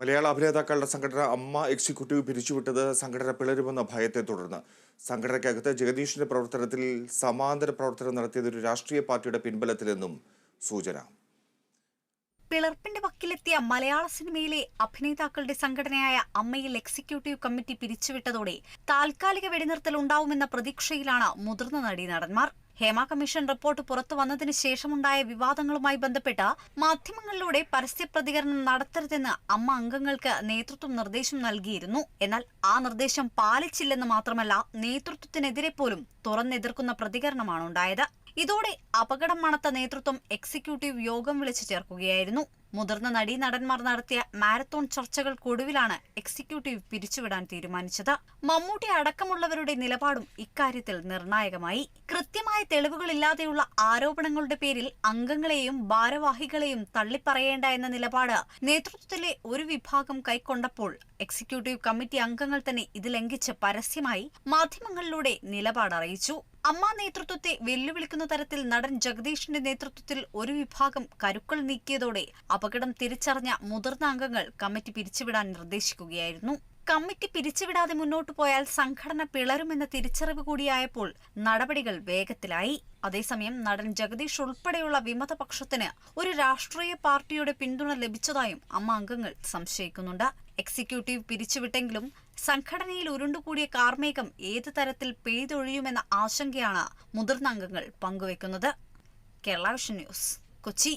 മലയാള അഭിനേതാക്കളുടെ സംഘടന അമ്മ എക്സിക്യൂട്ടീവ് പിരിച്ചുവിട്ടത് സംഘടന പിളരുമെന്ന ഭയത്തെ തുടർന്ന്. സംഘടനയ്ക്കകത്ത് ജഗദീഷിന്റെ പ്രവർത്തനത്തിൽ സമാന്തര പ്രവർത്തനം നടത്തിയത് ഒരു രാഷ്ട്രീയ പാർട്ടിയുടെ പിൻബലത്തിലെന്നും സൂചന. പിളർപ്പിന്റെ വക്കിലെത്തിയ മലയാള സിനിമയിലെ അഭിനേതാക്കളുടെ സംഘടനയായ അമ്മയിൽ എക്സിക്യൂട്ടീവ് കമ്മിറ്റി പിരിച്ചുവിട്ടതോടെ താൽക്കാലിക വെടിനിർത്തൽ ഉണ്ടാവുമെന്ന പ്രതീക്ഷയിലാണ് മുതിർന്ന നടീനടന്മാർ ഹേമ കമ്മീഷൻ റിപ്പോർട്ട് പുറത്തു വന്നതിന് ശേഷമുണ്ടായ വിവാദങ്ങളുമായി ബന്ധപ്പെട്ട മാധ്യമങ്ങളിലൂടെ പരസ്യ പ്രതികരണം നടത്തരുതെന്ന് അമ്മ അംഗങ്ങൾക്ക് നേതൃത്വം നിർദ്ദേശം നൽകിയിരുന്നു. എന്നാൽ ആ നിർദ്ദേശം പാലിച്ചില്ലെന്ന് മാത്രമല്ല നേതൃത്വത്തിനെതിരെ പോലും തുറന്നെതിർക്കുന്ന പ്രതികരണമാണ് ഉണ്ടായത്. ഇതോടെ അപകടം മണത്ത നേതൃത്വം എക്സിക്യൂട്ടീവ് യോഗം വിളിച്ചു ചേർക്കുകയായിരുന്നു. മുതിർന്ന നടീ നടന്മാർ നടത്തിയ മാരത്തോൺ ചർച്ചകൾക്കൊടുവിലാണ് എക്സിക്യൂട്ടീവ് പിരിച്ചുവിടാൻ തീരുമാനിച്ചത്. മമ്മൂട്ടി അടക്കമുള്ളവരുടെ നിലപാടും ഇക്കാര്യത്തിൽ നിർണായകമായി. കൃത്യമായ തെളിവുകളില്ലാതെയുള്ള ആരോപണങ്ങളുടെ പേരിൽ അംഗങ്ങളെയും ഭാരവാഹികളെയും തള്ളിപ്പറയേണ്ട എന്ന നിലപാട് നേതൃത്വത്തിലെ ഒരു വിഭാഗം കൈക്കൊണ്ടപ്പോൾ എക്സിക്യൂട്ടീവ് കമ്മിറ്റി അംഗങ്ങൾ തന്നെ ഇത് ലംഘിച്ച് പരസ്യമായി മാധ്യമങ്ങളിലൂടെ നിലപാട് അറിയിച്ചു അമ്മ നേതൃത്വത്തെ വെല്ലുവിളിക്കുന്ന തരത്തിൽ നടൻ ജഗദീഷിന്റെ നേതൃത്വത്തിൽ ഒരു വിഭാഗം കരുക്കൾ നീക്കിയതോടെ അപകടം തിരിച്ചറിഞ്ഞ മുതിർന്ന അംഗങ്ങൾ കമ്മിറ്റി പിരിച്ചുവിടാൻ നിർദ്ദേശിക്കുകയായിരുന്നു കമ്മിറ്റി പിരിച്ചുവിടാതെ മുന്നോട്ടു പോയാൽ സംഘടന പിളരുമെന്ന തിരിച്ചറിവ് കൂടിയായപ്പോൾ നടപടികൾ വേഗത്തിലായി. അതേസമയം നടൻ ജഗദീഷ് ഉൾപ്പെടെയുള്ള വിമതപക്ഷത്തിന് ഒരു രാഷ്ട്രീയ പാർട്ടിയുടെ പിന്തുണ ലഭിച്ചതായും അമ്മ അംഗങ്ങൾ സംശയിക്കുന്നുണ്ട്. എക്സിക്യൂട്ടീവ് പിരിച്ചുവിട്ടെങ്കിലും സംഘടനയിൽ ഉരുണ്ടുകൂടിയ കാർമേഘം ഏത് തരത്തിൽ പെയ്തൊഴിയുമെന്ന ആശങ്കയാണ് മുതിർന്ന അംഗങ്ങൾ പങ്കുവെക്കുന്നത്. Kerala vision news Kochi.